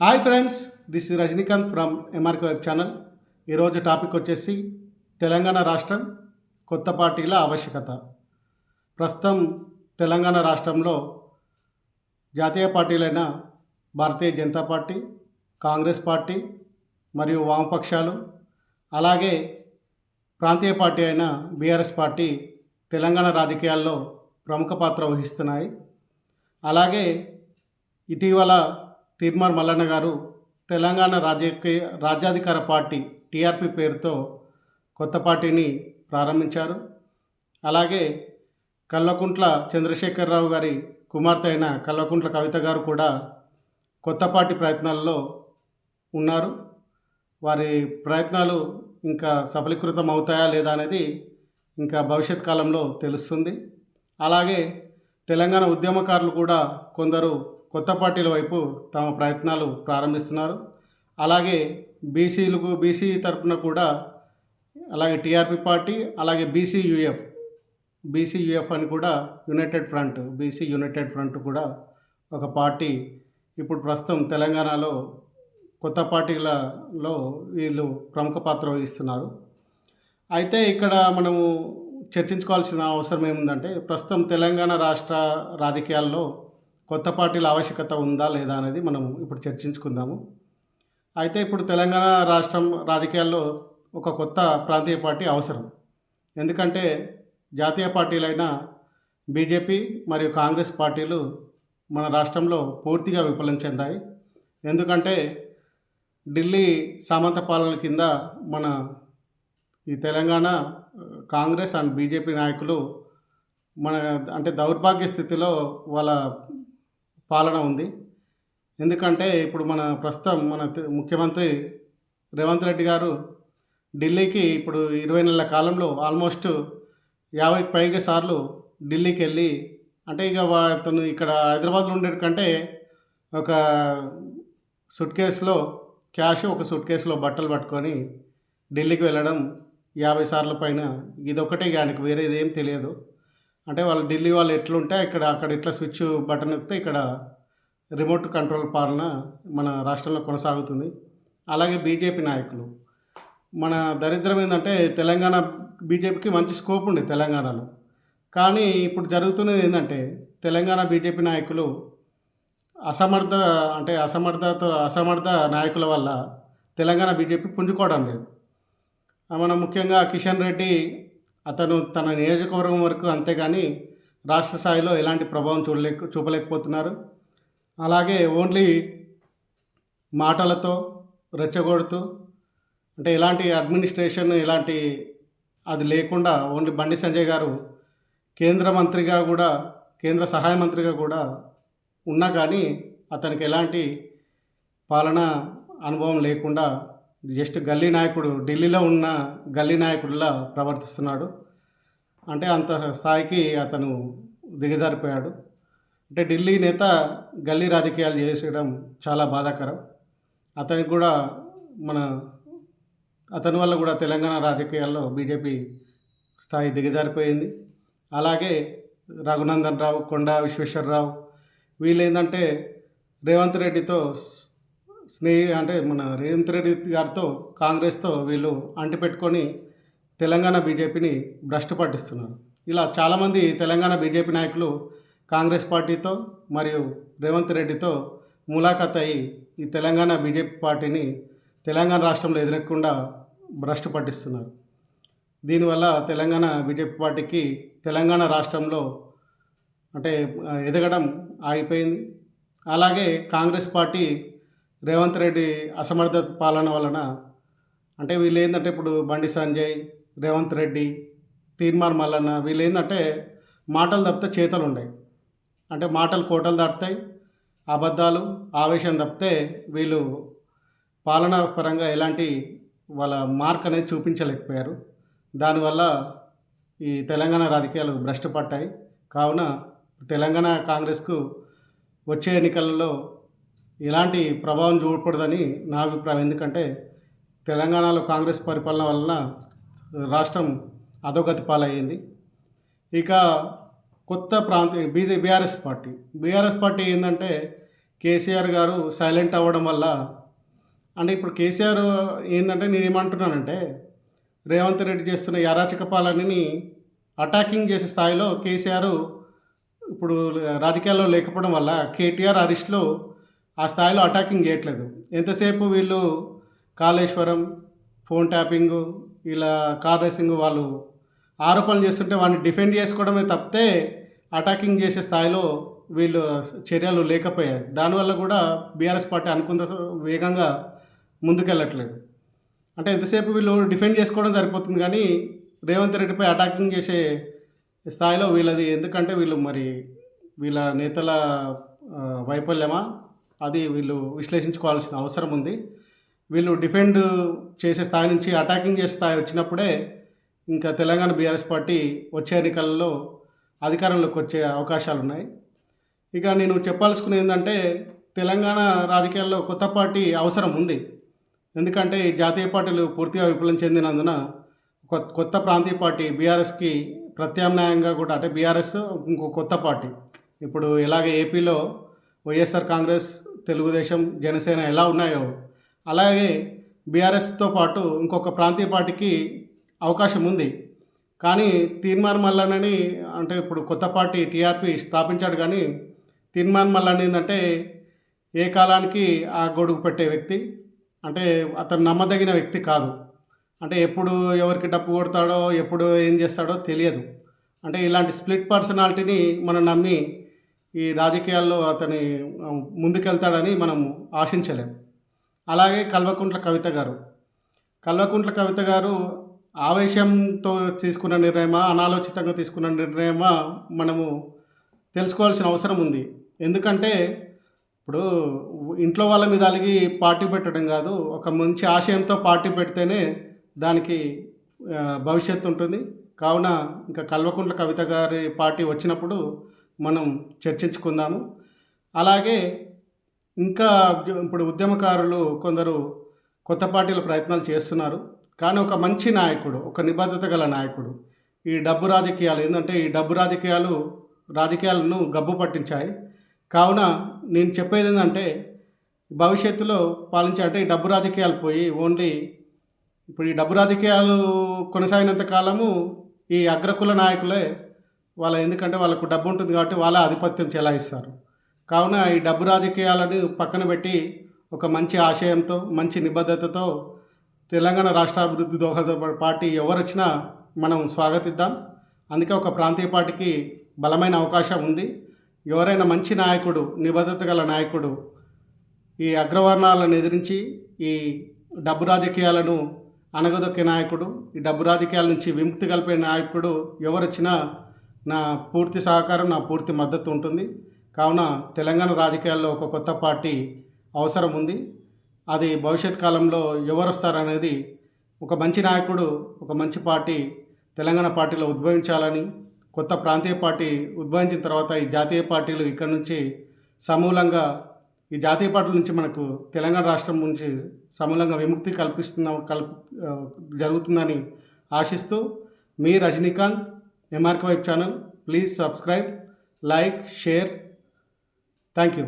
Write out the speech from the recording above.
Hi friends this is Rajinikanth from MRK web channel. ఈరోజు topic వచ్చేసి తెలంగాణ రాష్ట్రం కొత్త పార్టీల ఆవశ్యకత. ప్రస్తుతం తెలంగాణ రాష్ట్రంలో జాతీయ పార్టీలైన భారతీయ జనతా పార్టీ కాంగ్రెస్ పార్టీ మరియు వామపక్షాలు అలాగే ప్రాంతీయ పార్టీ అయిన బీఆర్ఎస్ పార్టీ తెలంగాణ రాజకీయాల్లో ప్రముఖ పాత్ర వహిస్తున్నాయి. అలాగే ఇటీవల తీర్మార్ మల్లన్న గారు తెలంగాణ రాజకీయ రాజ్యాధికార పార్టీ టీఆర్పీ పేరుతో కొత్త పార్టీని ప్రారంభించారు. అలాగే కల్వకుంట్ల చంద్రశేఖరరావు గారి కుమార్తె అయిన కల్వకుంట్ల కవిత గారు కూడా కొత్త పార్టీ ప్రయత్నాల్లో ఉన్నారు. వారి ప్రయత్నాలు ఇంకా సఫలీకృతం అవుతాయా లేదా అనేది ఇంకా భవిష్యత్ కాలంలో తెలుస్తుంది. అలాగే తెలంగాణ ఉద్యమకారులు కూడా కొందరు కొత్త పార్టీల వైపు తమ ప్రయత్నాలు ప్రారంభిస్తున్నారు. అలాగే బీసీలకు బీసీ తరపున కూడా అలాగే టీఆర్పీ పార్టీ అలాగే బీసీయూఎఫ్ బీసీయూఎఫ్ అని కూడా united front BC united front కూడా ఒక పార్టీ. ఇప్పుడు ప్రస్తుతం తెలంగాణలో కొత్త పార్టీలలో వీళ్ళు ప్రముఖ పాత్ర వహిస్తున్నారు. అయితే ఇక్కడ మనము చర్చించుకోవాల్సిన అవసరం ఏముందంటే ప్రస్తుతం తెలంగాణ రాష్ట్ర రాజకీయాల్లో కొత్త పార్టీల ఆవశ్యకత ఉందా లేదా అనేది మనం ఇప్పుడు చర్చించుకుందాము. అయితే ఇప్పుడు తెలంగాణ రాష్ట్రం రాజకీయాల్లో ఒక కొత్త ప్రాంతీయ పార్టీ అవసరం. ఎందుకంటే జాతీయ పార్టీలైన బీజేపీ మరియు కాంగ్రెస్ పార్టీలు మన రాష్ట్రంలో పూర్తిగా విఫలం చెందాయి. ఎందుకంటే ఢిల్లీ సామంత పాలన కింద మన ఈ తెలంగాణ కాంగ్రెస్ అండ్ బీజేపీ నాయకులు మన అంటే దౌర్భాగ్య స్థితిలో వాళ్ళ పాలన ఉంది. ఎందుకంటే ఇప్పుడు మన ప్రస్తుతం మన ముఖ్యమంత్రి రేవంత్ రెడ్డి గారు ఢిల్లీకి ఇప్పుడు ఇరవై నెలల కాలంలో ఆల్మోస్ట్ యాభైకి పైగా సార్లు ఢిల్లీకి వెళ్ళి అంటే ఇక వా- అతను ఇక్కడ హైదరాబాద్లో ఉండే కంటే ఒక సుట్ కేసులో క్యాష్ ఒక సుట్ కేసులో బట్టలు పట్టుకొని ఢిల్లీకి వెళ్ళడం యాభై సార్ల పైన ఇదొకటే ఇక ఆయనకు వేరేది ఏం తెలియదు. అంటే వాళ్ళు ఢిల్లీ వాళ్ళు ఎట్లుంటే ఇక్కడ అక్కడ ఇట్లా స్విచ్ బటన్ నొక్కితే ఇక్కడ రిమోట్ కంట్రోల్ పాలన మన రాష్ట్రంలో కొనసాగుతుంది. అలాగే బీజేపీ నాయకులు. మన దరిద్రం ఏంటంటే తెలంగాణ బీజేపీకి మంచి స్కోప్ ఉంది తెలంగాణలో. కానీ ఇప్పుడు జరుగుతున్నది ఏంటంటే తెలంగాణ బీజేపీ నాయకులు అసమర్థ అంటే అసమర్థత అసమర్థ నాయకుల వల్ల తెలంగాణ బీజేపీ పుంజుకోవడం లేదు. మనం ముఖ్యంగా కిషన్ రెడ్డి అతను తన నియోజకవర్గం వరకు అంతేగాని రాష్ట్ర స్థాయిలో ఎలాంటి ప్రభావం చూడలేక చూపలేకపోతున్నారు. అలాగే ఓన్లీ మాటలతో రెచ్చగొడుతూ అంటే ఎలాంటి అడ్మినిస్ట్రేషన్ ఎలాంటి అది లేకుండా ఓన్లీ బండి సంజయ్ గారు కేంద్ర మంత్రిగా కూడా కేంద్ర సహాయ మంత్రిగా కూడా ఉన్నా కానీ అతనికి ఎలాంటి పాలన అనుభవం లేకుండా జస్ట్ గల్లీ నాయకుడు ఢిల్లీలో ఉన్న గల్లీ నాయకుడిలా ప్రవర్తిస్తున్నాడు. అంటే అంత స్థాయికి అతను దిగజారిపోయాడు. అంటే ఢిల్లీ నేత గల్లీ రాజకీయాలు చేసేయడం చాలా బాధాకరం. అతనికి కూడా మన అతని వల్ల కూడా తెలంగాణ రాజకీయాల్లో బీజేపీ స్థాయి దిగజారిపోయింది. అలాగే రఘునందన్ రావు కొండా విశ్వేశ్వరరావు వీళ్ళేందంటే రేవంత్ రెడ్డితో స్నేహి అంటే మన రేవంత్ రెడ్డి గారితో కాంగ్రెస్తో వీళ్ళు అంటిపెట్టుకొని తెలంగాణ బీజేపీని భ్రష్టు పట్టిస్తున్నారు. ఇలా చాలామంది తెలంగాణ బీజేపీ నాయకులు కాంగ్రెస్ పార్టీతో మరియు రేవంత్ రెడ్డితో ములాఖాత్ అయ్యి ఈ తెలంగాణ బీజేపీ పార్టీని తెలంగాణ రాష్ట్రంలో ఎదురకుండా భ్రష్టు పట్టిస్తున్నారు. దీనివల్ల తెలంగాణ బీజేపీ పార్టీకి తెలంగాణ రాష్ట్రంలో అంటే ఎదగడం ఆగిపోయింది. అలాగే కాంగ్రెస్ పార్టీ రేవంత్ రెడ్డి అసమర్థ పాలన వలన అంటే వీళ్ళు ఏంటంటే ఇప్పుడు బండి సంజయ్ రేవంత్ రెడ్డి తీర్మార్ మల్లన్న వీళ్ళు ఏంటంటే మాటలు తప్పితే చేతలు ఉన్నాయి అంటే మాటలు కోటలు దాటుతాయి అబద్ధాలు ఆవేశం తప్పితే వీళ్ళు పాలనా పరంగా ఎలాంటి వాళ్ళ మార్క్ అనేది చూపించలేకపోయారు. దానివల్ల ఈ తెలంగాణ రాజకీయాలు భ్రష్టు పట్టాయి కావున తెలంగాణ కాంగ్రెస్కు వచ్చే ఎన్నికలలో ఎలాంటి ప్రభావం చూపకూడదని నా అభిప్రాయం. ఎందుకంటే తెలంగాణలో కాంగ్రెస్ పరిపాలన వలన రాష్ట్రం అధోగతి పాలయ్యింది. ఇక కొత్త ప్రాంత బీజే బీఆర్ఎస్ పార్టీ. బీఆర్ఎస్ పార్టీ ఏంటంటే కేసీఆర్ గారు సైలెంట్ అవ్వడం వల్ల అంటే ఇప్పుడు కేసీఆర్ ఏంటంటే నేను ఏమంటున్నానంటే రేవంత్ రెడ్డి చేస్తున్న ఈ పాలనని అటాకింగ్ చేసే స్థాయిలో కేసీఆర్ ఇప్పుడు రాజకీయాల్లో లేకపోవడం వల్ల కేటీఆర్ అరిస్ట్లో ఆ స్థాయిలో అటాకింగ్ చేయట్లేదు. ఎంతసేపు వీళ్ళు కాళేశ్వరం ఫోన్ ట్యాపింగ్ ఇలా కార్ రేసింగ్ వాళ్ళు ఆరోపణలు చేస్తుంటే వాడిని డిఫెండ్ చేసుకోవడమే తప్పితే అటాకింగ్ చేసే స్థాయిలో వీళ్ళు చర్యలు లేకపోయాయి. దానివల్ల కూడా బీఆర్ఎస్ పార్టీ అనుకున్న వేగంగా ముందుకెళ్ళట్లేదు. అంటే ఎంతసేపు వీళ్ళు డిఫెండ్ చేసుకోవడం సరిపోతుంది కానీ రేవంత్ రెడ్డిపై అటాకింగ్ చేసే స్థాయిలో వీళ్ళది. ఎందుకంటే వీళ్ళు మరి వీళ్ళ నేతల వైఫల్యమా? అది వీళ్ళు విశ్లేషించుకోవాల్సిన అవసరం ఉంది. వీళ్ళు డిఫెండ్ చేసే స్థాయి నుంచి అటాకింగ్ చేసే స్థాయి వచ్చినప్పుడే ఇంకా తెలంగాణ బీఆర్ఎస్ పార్టీ వచ్చే ఎన్నికలలో అధికారంలోకి వచ్చే అవకాశాలు ఉన్నాయి. ఇక నేను చెప్పాల్సుకునేది ఏంటంటే తెలంగాణ రాజకీయాల్లో కొత్త పార్టీ అవసరం ఉంది. ఎందుకంటే జాతీయ పార్టీలు పూర్తిగా విఫలం చెందినందున కొత్త ప్రాంతీయ పార్టీ బీఆర్ఎస్కి ప్రత్యామ్నాయంగా కూడా అంటే బీఆర్ఎస్ ఇంకో కొత్త పార్టీ. ఇప్పుడు ఎలాగ ఏపీలో వైఎస్ఆర్ కాంగ్రెస్ తెలుగుదేశం జనసేన ఎలా ఉన్నాయో అలాగే బీఆర్ఎస్తో పాటు ఇంకొక ప్రాంతీయ పార్టీకి అవకాశం ఉంది. కానీ తీర్మాన్ మల్లనని అంటే ఇప్పుడు కొత్త పార్టీ టీఆర్పీ స్థాపించాడు కానీ తీర్మాన్ మల్లన్ ఏంటంటే ఏ కాలానికి ఆ గొడుగు పెట్టే వ్యక్తి అంటే అతను నమ్మదగిన వ్యక్తి కాదు. అంటే ఎప్పుడు ఎవరికి డప్పు కొడతాడో ఎప్పుడు ఏం చేస్తాడో తెలియదు. అంటే ఇలాంటి స్ప్లిట్ పర్సనాలిటీని మనం నమ్మి ఈ రాజకీయాల్లో అతని ముందుకెళ్తాడని మనం ఆశించలేం. అలాగే కల్వకుంట్ల కవిత గారు. కల్వకుంట్ల కవిత గారు ఆవేశంతో తీసుకున్న నిర్ణయమా అనాలోచితంగా తీసుకున్న నిర్ణయమా మనము తెలుసుకోవాల్సిన అవసరం ఉంది. ఎందుకంటే ఇప్పుడు ఇంట్లో వాళ్ళ మీద అలిగి పార్టీ పెట్టడం కాదు ఒక మంచి ఆశయంతో పార్టీ పెడితేనే దానికి భవిష్యత్తు ఉంటుంది. కావున ఇంకా కల్వకుంట్ల కవిత గారి పార్టీ వచ్చినప్పుడు మనం చర్చించుకుందాము. అలాగే ఇంకా ఇప్పుడు ఉద్యమకారులు కొందరు కొత్త పార్టీల ప్రయత్నాలు చేస్తున్నారు. కానీ ఒక మంచి నాయకుడు ఒక నిబద్ధత గల నాయకుడు ఈ డబ్బు రాజకీయాలు ఏంటంటే ఈ డబ్బు రాజకీయాలు రాజకీయాలను గబ్బు పట్టించాయి. కావున నేను చెప్పేది ఏంటంటే భవిష్యత్తులో పాలించాలంటే ఈ డబ్బు రాజకీయాలు పోయి ఓన్లీ ఇప్పుడు ఈ డబ్బు రాజకీయాలు కొనసాగినంత కాలము ఈ అగ్రకుల నాయకులే వాళ్ళ ఎందుకంటే వాళ్ళకు డబ్బు ఉంటుంది కాబట్టి వాళ్ళ ఆధిపత్యం చెలాయిస్తారు. కావున ఈ డబ్బు రాజకీయాలను పక్కన పెట్టి ఒక మంచి ఆశయంతో మంచి నిబద్ధతతో తెలంగాణ రాష్ట్రాభివృద్ధి దోహదపడే పార్టీ ఎవరు వచ్చినా మనం స్వాగతిద్దాం. అందుకే ఒక ప్రాంతీయ పార్టీకి బలమైన అవకాశం ఉంది. ఎవరైనా మంచి నాయకుడు నిబద్ధత గల నాయకుడు ఈ అగ్రవర్ణాలను ఎదిరించి ఈ డబ్బు రాజకీయాలను అనగదొక్కే నాయకుడు ఈ డబ్బు రాజకీయాల నుంచి విముక్తి కలిపే నాయకుడు ఎవరొచ్చినా నా పూర్తి సహకారం నా పూర్తి మద్దతు ఉంటుంది. కావున తెలంగాణ రాజకీయాల్లో ఒక కొత్త పార్టీ అవసరం ఉంది. అది భవిష్యత్ కాలంలో ఎవరు వస్తారనేది ఒక మంచి నాయకుడు ఒక మంచి పార్టీ తెలంగాణ పార్టీలో ఉద్భవించాలని కొత్త ప్రాంతీయ పార్టీ ఉద్భవించిన తర్వాత ఈ జాతీయ పార్టీలు ఇక్కడ నుంచి సమూలంగా ఈ జాతీయ పార్టీల నుంచి మనకు తెలంగాణ రాష్ట్రం నుంచి సమూలంగా విముక్తి కల్పిస్తున్న కల్ప జరుగుతుందని ఆశిస్తూ మీ Rajinikanth MRK web channel please subscribe like share thank you